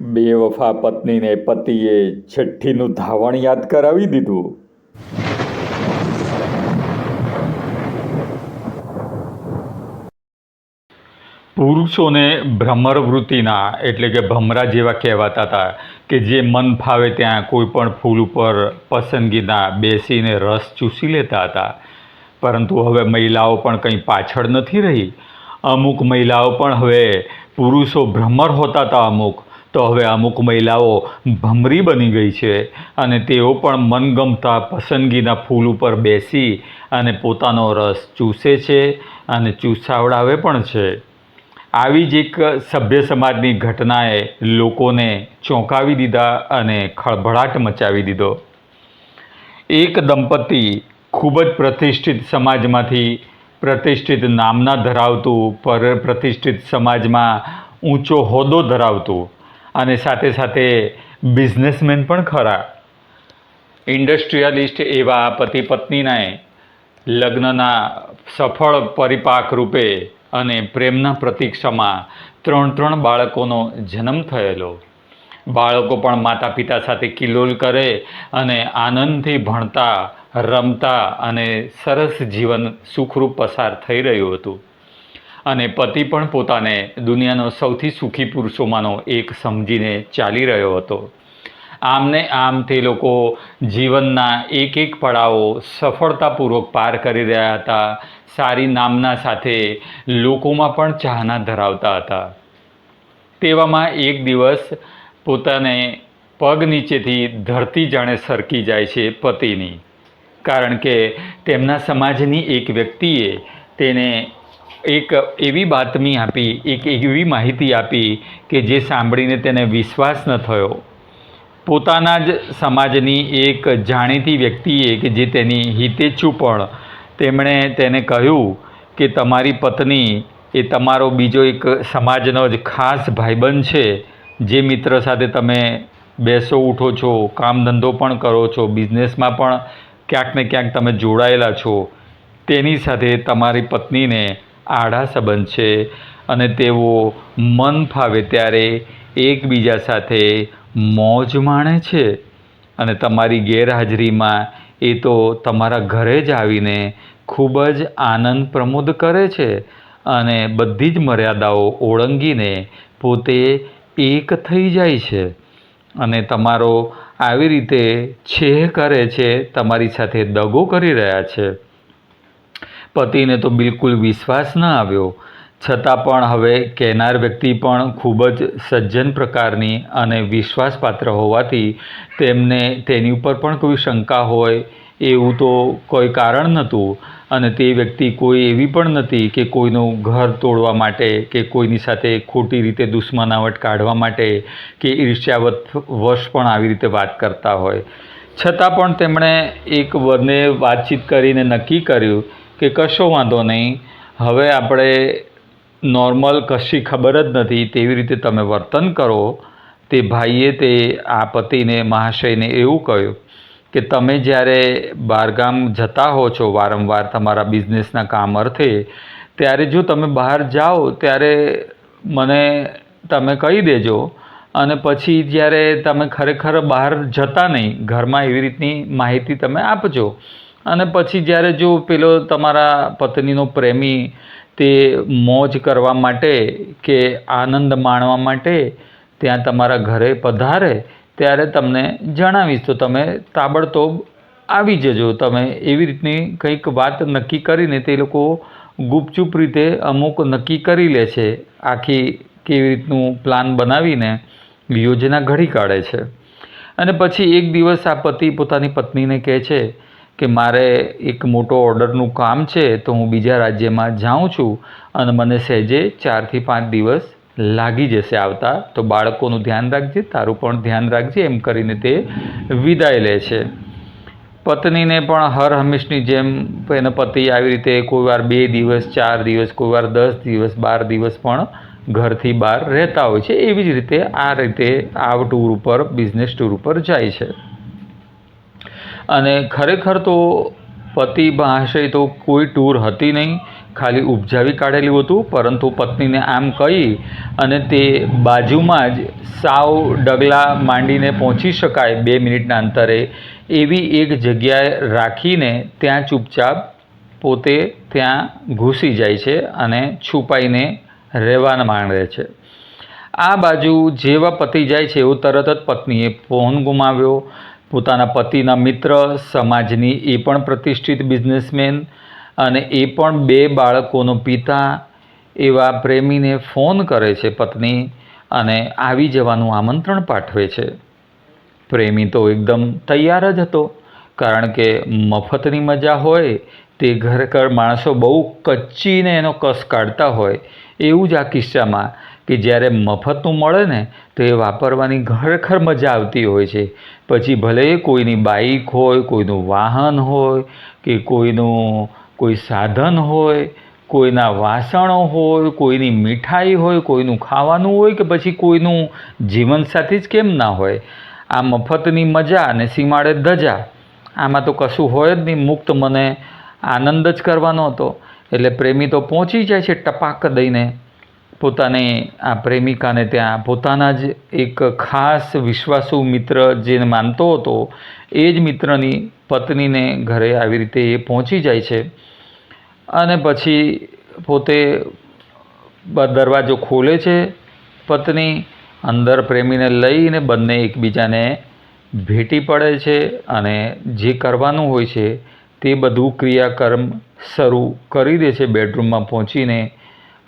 બેવફા પત્નીને પતિએ છઠ્ઠીનું ધાવણ યાદ કરાવી દીધું. પુરુષોને ભ્રમરવૃત્તિના એટલે કે ભમરા જેવા કહેવાતા હતા કે જે મન ફાવે ત્યાં કોઈ પણ ફૂલ ઉપર પસંદગીના બેસીને રસ ચૂસી લેતા હતા. પરંતુ હવે મહિલાઓ પણ કંઈ પાછળ નથી રહી. અમુક મહિલાઓ પણ હવે પુરુષો ભ્રમર હોતા હતા અમુક. તો હવે અમુક મહિલાઓ ભમરી બની ગઈ છે અને તેઓ પણ મનગમતા પસંદગીના ફૂલ ઉપર બેસી અને પોતાનો રસ ચૂસે છે અને ચૂસાવડાવે પણ છે. આવી જ એક સભ્ય સમાજની ઘટનાએ લોકોને ચોંકાવી દીધા અને ખળભળાટ મચાવી દીધો. એક દંપતી ખૂબ જ પ્રતિષ્ઠિત સમાજમાંથી પ્રતિષ્ઠિત નામના ધરાવતું પર પ્રતિષ્ઠિત સમાજમાં ઊંચો હોદ્દો ધરાવતું. અને સાથે સાથે બિઝનેસમેન પણ ખરા. ઇન્ડસ્ટ્રીયલિસ્ટ એવા પતિ પત્નીનાએ લગ્નના સફળ પરિપાક રૂપે અને પ્રેમના પ્રતીક્ષામાં ત્રણ ત્રણ બાળકોનો જન્મ થયેલો. બાળકો પણ માતા પિતા સાથે કિલોલ કરે અને આનંદથી ભણતા, રમતા અને સરસ જીવન સુખરૂપ પસાર થઈ રહ્યું હતું. અને પતિ પણ પોતાને દુનિયાનો સૌથી સુખી પુરુષોમાંનો એક સમજીને ચાલી રહ્યો હતો. આમને આમ તે લોકો જીવનના એક એક પડાવો સફળતાપૂર્વક પાર કરી રહ્યા હતા. સારી નામના સાથે લોકોમાં પણ ચાહના ધરાવતા હતા. તેવામાં એક દિવસ પોતાને પગ નીચેથી ધરતી જાણે સરકી જાય છે પતિની. કારણ કે તેમના સમાજની એક વ્યક્તિએ તેને એક એવી બાતમી આપી, એક એવી માહિતી આપી કે જે સાંભળીને તેને વિશ્વાસ ન થયો. પોતાના જ સમાજની એક જાણીતી વ્યક્તિએ કે જે તેની હિતેચ્છુ પણ તેમણે તેને કહ્યું કે તમારી પત્ની એ તમારો બીજો એક સમાજનો જ ખાસ ભાઈબંધ છે. જે મિત્ર સાથે તમે બેસો, ઉઠો છો, કામ ધંધો પણ કરો છો, બિઝનેસમાં પણ ક્યાંક ને ક્યાંક તમે જોડાયેલા છો. તેની સાથે તમારી પત્નીને આડા સંબંધ છે અને તેઓ મન ફાવે ત્યારે એકબીજા સાથે મોજ માણે છે. અને તમારી ગેરહાજરીમાં એ તો તમારા ઘરે જ આવીને ખૂબ જ આનંદ પ્રમોદ કરે છે અને બધી જ મર્યાદાઓ ઓળંગીને પોતે એક થઈ જાય છે. અને તમારો આવી રીતે છેહ કરે છે, તમારી સાથે દગો કરી રહ્યા છે. પતિને તો બિલકુલ વિશ્વાસ ન આવ્યો. છતાં પણ હવે કહેનાર વ્યક્તિ પણ ખૂબ જ સજ્જન પ્રકારની અને વિશ્વાસપાત્ર હોવાથી તેમને તેની ઉપર પણ કોઈ શંકા હોય એવું તો કોઈ કારણ નહોતું. અને તે વ્યક્તિ કોઈ એવી પણ નથી કે કોઈનું ઘર તોડવા માટે કે કોઈની સાથે ખોટી રીતે દુશ્મનાવટ કાઢવા માટે કે ઈર્ષ્યાવત વશ પણ આવી રીતે વાત કરતા હોય. છતાં પણ તેમણે એક વરને વાતચીત કરીને નક્કી કર્યું કે કશો વાંધો નહીં. હવે આપણે નોર્મલ કશી ખબર જ નથી તેવી રીતે તમે વર્તન કરો. તે ભાઈએ તે આ પતિને, મહાશયને એવું કહ્યું કે તમે જ્યારે બહારગામ જતા હો છો, વારંવાર તમારા બિઝનેસના કામ અર્થે, ત્યારે જો તમે બહાર જાઓ, ત્યારે મને તમે કહી દેજો. અને પછી જ્યારે તમે ખરેખર બહાર જતા નહીં, ઘરમાં એવી રીતની માહિતી તમે આપજો. અને પછી જ્યારે જો પેલો તમારા પત્નીનો પ્રેમી તે મોજ કરવા માટે કે આનંદ માણવા માટે ત્યાં તમારા ઘરે પધારે, ત્યારે તમને જણાવીશ. તો તમે તાબડતોબ આવી જજો. તમે એવી રીતની કંઈક વાત નક્કી કરીને તે લોકો ગુપચુપ રીતે અમુક નક્કી કરી લે છે. આખી કેવી રીતનું પ્લાન બનાવીને યોજના ઘડી કાઢે છે. અને પછી એક દિવસ આ પતિ પોતાની પત્નીને કહે છે કે મારે એક મોટો ઓર્ડરનું કામ છે તો હું બીજા રાજ્યમાં જાઉં છું અને મને સહેજે ચારથી પાંચ દિવસ લાગી જશે આવતા. તો બાળકોનું ધ્યાન રાખજે, તારું પણ ધ્યાન રાખજે, એમ કરીને તે વિદાય લે છે. પત્નીને પણ હર હંમેશની જેમ એનો પતિ આવી રીતે કોઈ વાર બે દિવસ, ચાર દિવસ કોઈ વાર દસ દિવસ, બાર દિવસ પણ ઘરથી બહાર રહેતા હોય છે. એવી જ રીતે આ રીતે આ ટૂર ઉપર, બિઝનેસ ટૂર ઉપર જાય છે. અને ખરેખર તો પતિ મહાશય તો કોઈ ટૂર હતી નહીં. ખાલી ઉપજાવી કાઢેલું હતું, પરંતુ પત્નીને આમ કહી અને તે બાજુમાં જ સાવ ડગલા માંડીને પહોંચી શકાય બે મિનિટના અંતરે. એવી એક જગ્યાએ રાખીને ત્યાં ચૂપચાપ પોતે ત્યાં ઘૂસી જાય છે અને છુપાઈને રહેવાના માંડે છે. આ બાજુ જેવા પતિ જાય છે એવું તરત જ પત્નીએ ફોન ગુમાવ્યો. પોતાના પતિના મિત્ર, સમાજની એ પણ પ્રતિષ્ઠિત બિઝનેસમેન અને એ પણ બે બાળકોનો પિતા એવા પ્રેમીને ફોન કરે છે પત્ની અને આવી જવાનું આમંત્રણ પાઠવે છે. પ્રેમી તો એકદમ તૈયાર જ હતો, કારણ કે મફતની મજા હોય, તે ખરેખર માણસો બહુ કચ્ચીને એનો કસ કાઢતા હોય એવું જ આ કિસ્સામાં કે જ્યારે મફતનું મળે ને, તો એ વાપરવાની ખરેખર મજા આવતી હોય છે. પછી ભલે કોઈની બાઇક હોય, કોઈનું વાહન હોય, કે કોઈનું કોઈ સાધન હોય, કોઈના વાસણો હોય, કોઈની મીઠાઈ હોય, કોઈનું ખાવાનું હોય, કે પછી કોઈનું જીવનસાથી જ કેમ ના હોય. આ મફતની મજા અને સીમાડે ધજા આમાં તો કશું હોય જ નહીં. મુક્ત મને આનંદ જ કરવાનો હતો. એટલે પ્રેમી તો પહોંચી જાય છે ટપાક દઈને. પોતાની આ પ્રેમિકાને ત્યાં પોતાના જ એક ખાસ વિશ્વાસુ મિત્ર જેને માનતો હતો, એ જ મિત્રની પત્નીને ઘરે આવી રીતે એ પહોંચી જાય છે. અને પછી પોતે દરવાજો ખોલે છે પત્ની, અંદર પ્રેમીને લઈને બંને એકબીજાને ભેટી પડે છે અને જે કરવાનું હોય છે તે બધું ક્રિયાકર્મ શરૂ કરી દે છે બેડરૂમમાં પહોંચીને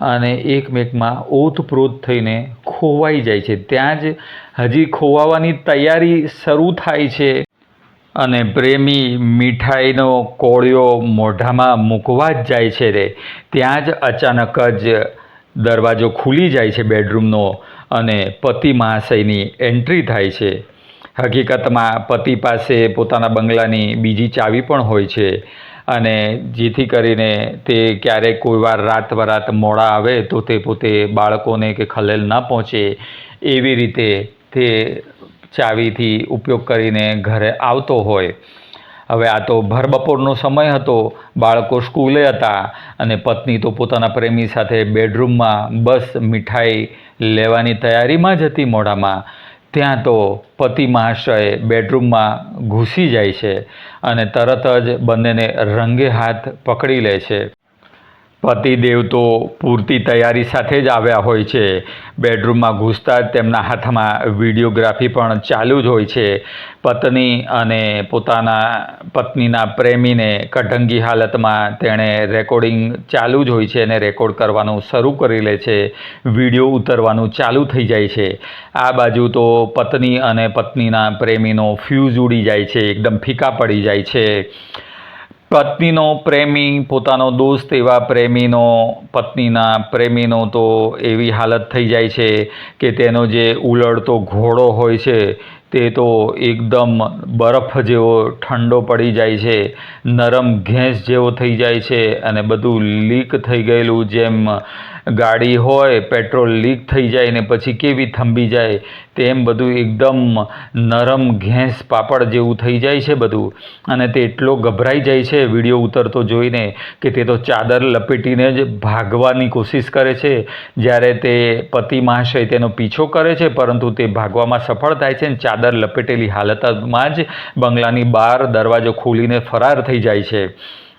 અને એકમેકમાં ઓતપ્રોત થઈને ખોવાઈ જાય છે. ત્યાં જ હજી ખોવાવાની તૈયારી શરૂ થાય છે અને પ્રેમી મીઠાઈનો કોળિયો મોઢામાં મૂકવા જ જાય છે રે. ત્યાં જ અચાનક જ દરવાજો ખુલી જાય છે બેડરૂમનો અને પતિ મહાશયની એન્ટ્રી થાય છે. હકીકતમાં પતિ પાસે પોતાના બંગલાની બીજી ચાવી પણ હોય છે. અને જેથી કરીને તે ક્યારેક કોઈ વાર રાત વરાત મોડા આવે તો તે પોતે બાળકોને કે ખલેલ ન પહોંચે, એવી રીતે તે ચાવીથી ઉપયોગ કરીને ઘરે આવતો હોય. હવે આ તો ભર બપોરનો સમય હતો, બાળકો સ્કૂલે હતા અને પત્ની તો પોતાના પ્રેમી સાથે બેડરૂમમાં બસ, મીઠાઈ લેવાની તૈયારીમાં જ હતી મોઢામાં. ત્યાં તો પતિ મહાશય બેડરૂમમાં ઘૂસી જાય છે અને તરત જ બંનેને રંગે હાથ પકડી લે છે. પતિદેવ તો પૂરતી તૈયારી સાથે જ આવ્યા હોય છે. બેડરૂમમાં ઘૂસતા જ તેમના હાથમાં વિડીયોગ્રાફી પણ ચાલુ જ હોય છે. પત્ની અને પોતાના પત્નીના પ્રેમીને કઢંગી હાલતમાં તેણે રેકોર્ડિંગ ચાલુ જ હોય છે અને રેકોર્ડ કરવાનું શરૂ કરી લે છે. વીડિયો ઉતરવાનું ચાલુ થઈ જાય છે. આ બાજુ તો પત્ની અને પત્નીના પ્રેમીનો ફ્યુઝ ઉડી જાય છે. એકદમ ફીકા પડી જાય છે. પત્નીનો પ્રેમી, પોતાનો દોસ્ત એવા પ્રેમીનો, પત્નીના પ્રેમીનો તો એવી હાલત થઈ જાય છે કે તેનો જે ઉલળતો ઘોડો હોય છે, તે તો એકદમ બરફ જેવો ઠંડો પડી જાય છે, નરમ ઘેંસ જેવો થઈ જાય છે અને બધું લીક થઈ ગયેલું જેમ ગાડી હોય, પેટ્રોલ લીક થઈ જાય ને પછી કેવી થંભી જાય, તેમ બધું એકદમ નરમ ઘેંસ પાપડ જેવું થઈ જાય છે બધું. અને તે એટલો ગભરાઈ જાય છે, વીડિયો ઉતરતો જોઈને, કે તે તો ચાદર લપેટીને જ ભાગવાની કોશિશ કરે છે. જ્યારે તે પતિ મહાશય તેનો પીછો કરે છે, પરંતુ તે ભાગવામાં સફળ થાય છે અને ચાદર લપેટેલી હાલતમાં જ બંગલાની બહાર દરવાજો ખોલીને ફરાર થઈ જાય છે.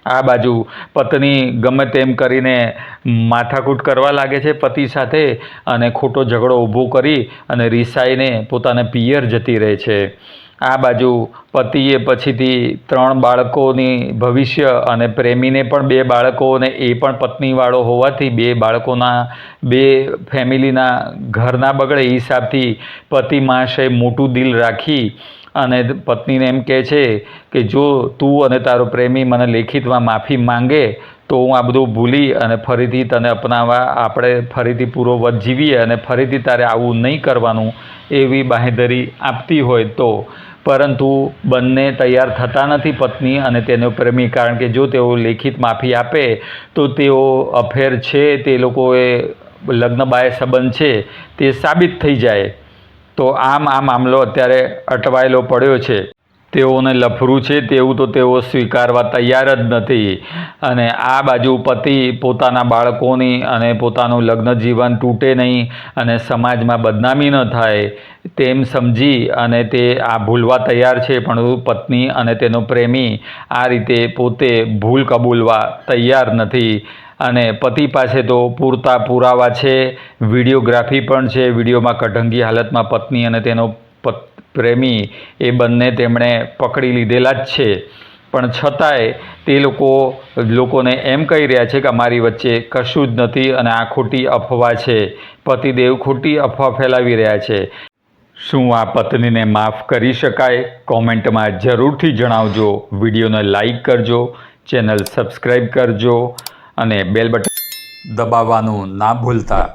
આ બાજુ પત્ની ગમે તેમ કરીને માથાકૂટ કરવા લાગે છે પતિ સાથે અને ખોટો ઝઘડો ઊભો કરી અને રિસાઈને પોતાના પિયર જતી રહે છે. આ બાજુ પતિએ પછીથી ત્રણ બાળકોની ભવિષ્ય અને પ્રેમીને પણ બે બાળકો અને એ પણ પત્નીવાળો હોવાથી બે બાળકોના, બે ફેમિલીના ઘરના બગડે હિસાબથી પતિ મહાશય મોટું દિલ રાખી અને પત્નીને એમ કહે છે કે જો તું અને તારો પ્રેમી મને લેખિતમાં માફી માંગે, તો હું આ બધું ભૂલી અને ફરીથી તને અપનાવવા આપણે ફરીથી પૂર્વવત જીવીએ અને ફરીથી તારે આવું નહીં કરવાનું એવી બાંહેધરી આપતી હોય તો. પરંતુ બંને તૈયાર થતા નથી પત્ની અને તેનો પ્રેમી, કારણ કે જો તેઓ લેખિત માફી આપે, તો તેઓ અફેર છે, તે લોકોએ લગ્ન બાય સંબંધ છે, તે સાબિત થઈ જાય. તો આમ આ મામલો અત્યારે અટવાયેલો પડ્યો છે. તેઓને લફરું છે, તેવું તો તેઓ સ્વીકારવા તૈયાર જ નથી. અને આ બાજુ પતિ પોતાના બાળકોની અને પોતાનું લગ્ન જીવન તૂટે નહીં અને સમાજમાં બદનામી ન થાય તેમ સમજી અને તે આ ભૂલવા તૈયાર છે. પણ પત્ની અને તેનો પ્રેમી આ રીતે પોતે ભૂલ કબૂલવા તૈયાર નથી. અને પતિ પાસે તો પૂરતા પુરાવા છે, વિડીયોગ્રાફી પણ છે, વિડીયોમાં કઢંગી હાલતમાં પત્ની અને તેનો પ્રેમી એ બંને તેમણે પકડી લીધેલા જ છે. પણ છતાંય તે લોકો, લોકોને એમ કહી રહ્યા છે કે અમારી વચ્ચે કશું જ નથી અને આ ખોટી અફવા છે. પતિદેવ ખોટી અફવા ફેલાવી રહ્યા છે. શું આ પત્નીને માફ કરી શકાય? કોમેન્ટમાં જરૂરથી જણાવજો. વિડીયોને લાઈક કરજો. ચેનલ સબસ્ક્રાઈબ કરજો. અને બેલ બટન દબાવવાનું ના ભૂલતા.